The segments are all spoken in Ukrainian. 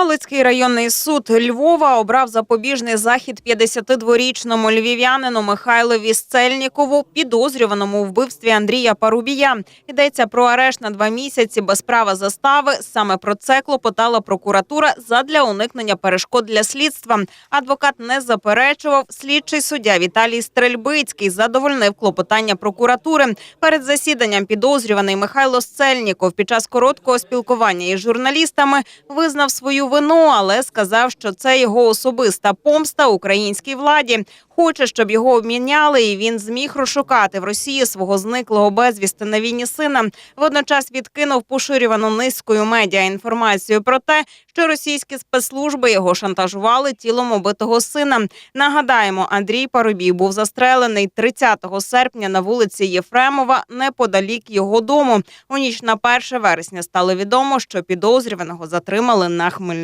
Галицький районний суд Львова обрав запобіжний захід 52-річному львів'янину Михайлові Сцельнікову, підозрюваному у вбивстві Андрія Парубія. Йдеться про арешт на два місяці без права застави. Саме про це клопотала прокуратура задля уникнення перешкод для слідства. Адвокат не заперечував. Слідчий суддя Віталій Стрельбицький задовольнив клопотання прокуратури. Перед засіданням підозрюваний Михайло Сцельніков під час короткого спілкування із журналістами визнав свою вину, але сказав, що це його особиста помста українській владі. Хоче, щоб його обміняли, і він зміг розшукати в Росії свого зниклого безвісти на війні сина. Водночас відкинув поширювану низкою медіа інформацію про те, що російські спецслужби його шантажували тілом убитого сина. Нагадаємо, Андрій Парубій був застрелений 30 серпня на вулиці Єфремова неподалік його дому. У ніч на 1 вересня стало відомо, що підозрюваного затримали на Хмельниччині.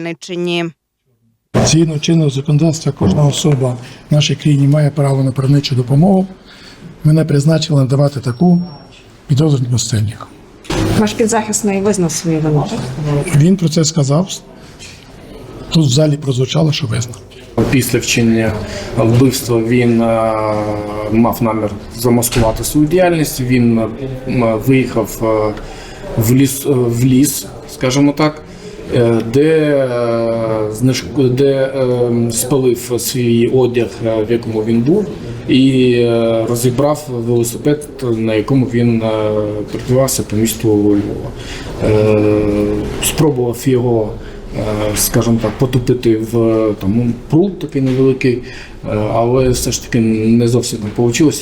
Згідно чинного законодавства, кожна особа в нашій країні має право на правничу допомогу. Мене призначили надавати таку підозрювану сценніку. Ваш підзахисний визнав свою вину. Він про це сказав. Тут в залі прозвучало, що визнав. Після вчинення вбивства він е, мав намір замаскувати свою діяльність. Він е, виїхав е, в ліс, в ліс, скажімо так, де, е, де е, спалив свій одяг, е, в якому він був, і е, розібрав велосипед, на якому він е, по місту Львова. Е, Спробував його е, скажімо так, потопити в там, пруд такий невеликий, е, але все ж таки не зовсім так вийшло.